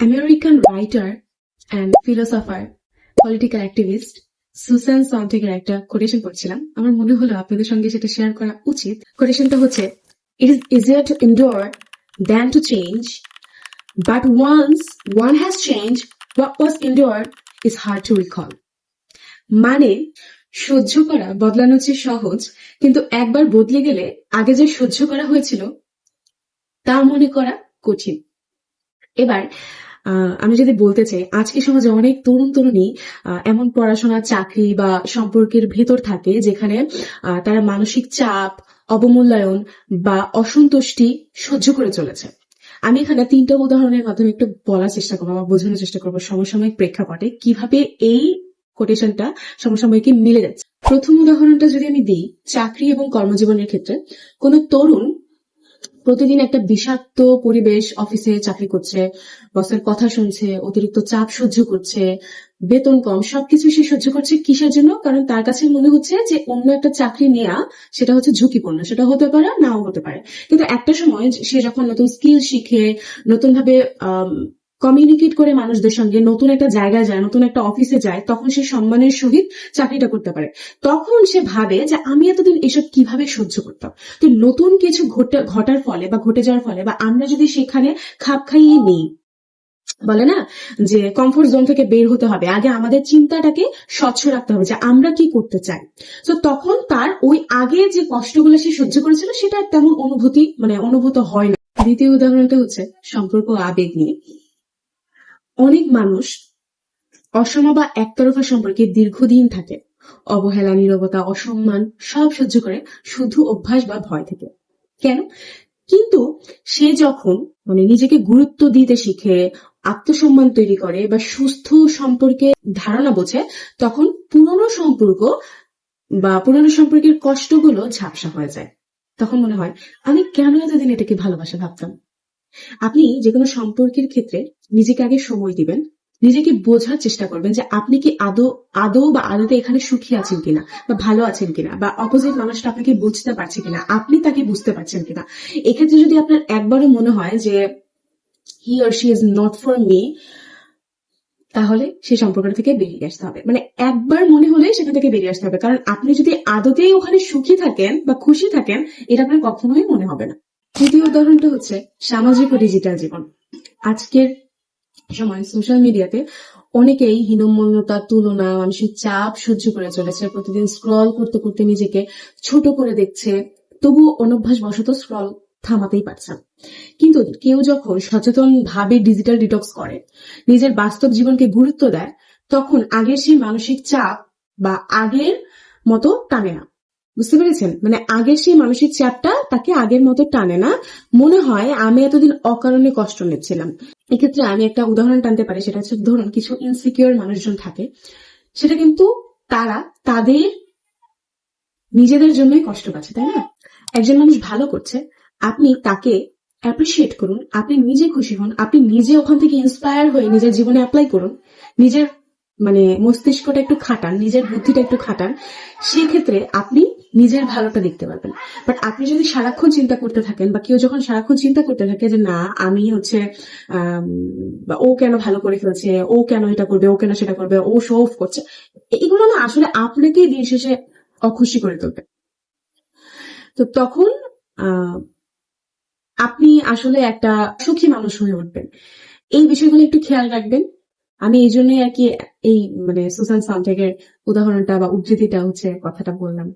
American writer and philosopher, political activist Susan সন্টেকের একটা quotation পড়ছিলাম। আমার মনে হলো আপনাদের সঙ্গে সেটা শেয়ার করা উচিত। কোটেশনটা হচ্ছে it is easier to endure than to change but once one has change what was endure is hard to recall মানে সহ্য করা বদলানো চেয়ে সহজ কিন্তু একবার বদলে গেলে আগে যে সহ্য করা হয়েছিল তা মনে করা কঠিন। এবার আমি যদি বলতে চাই, আজকে সমাজে অনেক তরুণ তরুণী এমন পড়াশোনা, চাকরি বা সম্পর্কের ভেতর থাকে যেখানে তারা মানসিক চাপ, অবমূল্যায়ন বা অসন্তুষ্টি সহ্য করে চলেছে। আমি এখানে তিনটা উদাহরণের মাধ্যমে একটু বলার চেষ্টা করব, বা বোঝানোর চেষ্টা করব সমসাময়িক প্রেক্ষাপটে কীভাবে এই কোটেশনটা সমসাময়িকে মিলে যাচ্ছে। প্রথম উদাহরণটা যদি আমি দিই, চাকরি এবং কর্মজীবনের ক্ষেত্রে কোনো তরুণ প্রতিদিন একটা বিষাক্ত পরিবেশ অফিসে চাকরি করছে, বসের কথা শুনছে, অতিরিক্ত চাপ সহ্য করছে, বেতন কম, সবকিছু সে সহ্য করছে কিসের জন্য? কারণ তার কাছে মনে হচ্ছে যে অন্য একটা চাকরি নেওয়া সেটা হচ্ছে ঝুঁকিপূর্ণ, সেটা হতে পারে নাও হতে পারে। কিন্তু একটা সময় সে যখন নতুন স্কিল শিখে নতুন ভাবে কমিউনিকেট করে মানুষদের সঙ্গে নতুন একটা জায়গায় যায়, নতুন একটা অফিসে যায়, তখন সে সম্মানের সহিত চাকরিটা করতে পারে। তখন সে ভাবে যে আমি এতদিন এসব কীভাবে সহ্য করতাম? তো নতুন কিছু ঘটে- ঘটার ফলে বা ঘটে যাওয়ার ফলে বা আমরা যদি সেখানে খাপ খাইয়ে নিই, বলে না? যে কমফোর্ট জোন থেকে বের হতে হবে, আগে আমাদের চিন্তাটাকে স্বচ্ছ রাখতে হবে যে আমরা কি করতে চাই। তো তখন তার ওই আগে যে কষ্টগুলো সে সহ্য করেছিল, সেটা তেমন অনুভূতি মানে অনুভূত হয় না। দ্বিতীয় উদাহরণটা হচ্ছে সম্পর্ক আবেগ নিয়ে। অনেক মানুষ অসম বা একতরফা সম্পর্কে দীর্ঘদিন থাকে। অবহেলা, নীরবতা, অসম্মান সব সহ্য করে শুধু অভ্যাস বা ভয় থেকে। কেন? কিন্তু সে যখন মানে নিজেকে গুরুত্ব দিতে শিখে, আত্মসম্মান তৈরি করে বা সুস্থ সম্পর্কে ধারণা বোঝে, তখন পুরনো সম্পর্ক বা পুরনো সম্পর্কের কষ্টগুলো ঝাপসা হয়ে যায়। তখন মনে হয়, আমি কেন এতদিন এটাকে ভালোবাসা ভাবতাম? আপনি যে কোনো সম্পর্কের ক্ষেত্রে নিজেকে আগে সময় দিবেন, নিজেকে বোঝার চেষ্টা করবেন যে আপনি কি আদৌ আদৌ বা আদতে এখানে সুখী আছেন কিনা বা ভালো আছেন কিনা বা অপোজিট মানুষটা আপনাকে বুঝতে পারছে কিনা, আপনি তাকে বুঝতে পারছেন কিনা। এক্ষেত্রে যদি আপনার একবারও মনে হয় যে he or she is not for me তাহলে সেই সম্পর্কটা থেকে বেরিয়ে আসতে হবে। মানে একবার মনে হলে সেখান থেকে বেরিয়ে আসতে হবে। কারণ আপনি যদি আদতেই ওখানে সুখী থাকেন বা খুশি থাকেন, এটা আপনার কখনোই মনে হবে না। তৃতীয় উদাহরণটা হচ্ছে সামাজিক ও ডিজিটাল জীবন। আজকের সময় সোশ্যাল মিডিয়াতে অনেকেই হীনমন্যতা, তুলনা, মানসিক চাপ সহ্য করে চলেছে। প্রতিদিন স্ক্রল করতে করতে নিজেকে ছোট করে দেখছে, তবুও অনভ্যাস বশত স্ক্রল থামাতেই পারছে কিন্তু কেউ যখন সচেতন ভাবে ডিজিটাল ডিটক্স করে, নিজের বাস্তব জীবনকে গুরুত্ব দেয়, তখন আগের সেই মানসিক চাপ বা আগের মতো টানে না। বুঝতে পেরেছেন? মানে আগের সেই মানসিক চাপটা তাকে আগের মতো টানে না। মনে হয় আমি এতদিন অকারণে কষ্ট নিচ্ছিলাম। এক্ষেত্রে আমি একটা উদাহরণ টানতে পারি, সেটা হচ্ছে ধরুন কিছু ইনসিকিউর মানুষজন থাকে। সেটা কিন্তু তারা তাদের নিজেদের জন্যই কষ্ট পাচ্ছে, তাই না? একজন মানুষ ভালো করছে, আপনি তাকে অ্যাপ্রিসিয়েট করুন, আপনি নিজে খুশি হন, আপনি নিজে ওখান থেকে ইন্সপায়ার হয়ে নিজের জীবনে অ্যাপ্লাই করুন, নিজের মানে মস্তিষ্কটা একটু খাটান, নিজের বুদ্ধিটা একটু খাটান, সেক্ষেত্রে আপনি নিজের ভালোটা দেখতে পারবেন। বাট আপনি যদি সারাক্ষণ চিন্তা করতে থাকেন বা কেউ যখন সারাক্ষণ চিন্তা করতে থাকে যে, না, আমি হচ্ছে ও কেন ভালো করে ফেলছে ও কেন এটা করবে, ও কেন সেটা করবে, ও শো অফ করছে, এগুলো না আসলে আপনাকেই দিন শেষে অখুশি করে তুলবে। তো তখন আপনি আসলে একটা সুখী মানুষ হয়ে উঠবেন। এই বিষয়গুলো একটু খেয়াল রাখবেন। আমি এই জন্যই আর কি এই মানে সুসান সান্টেগের উদাহরণটা বা উদ্ধৃতিটা হচ্ছে কথাটা বললাম।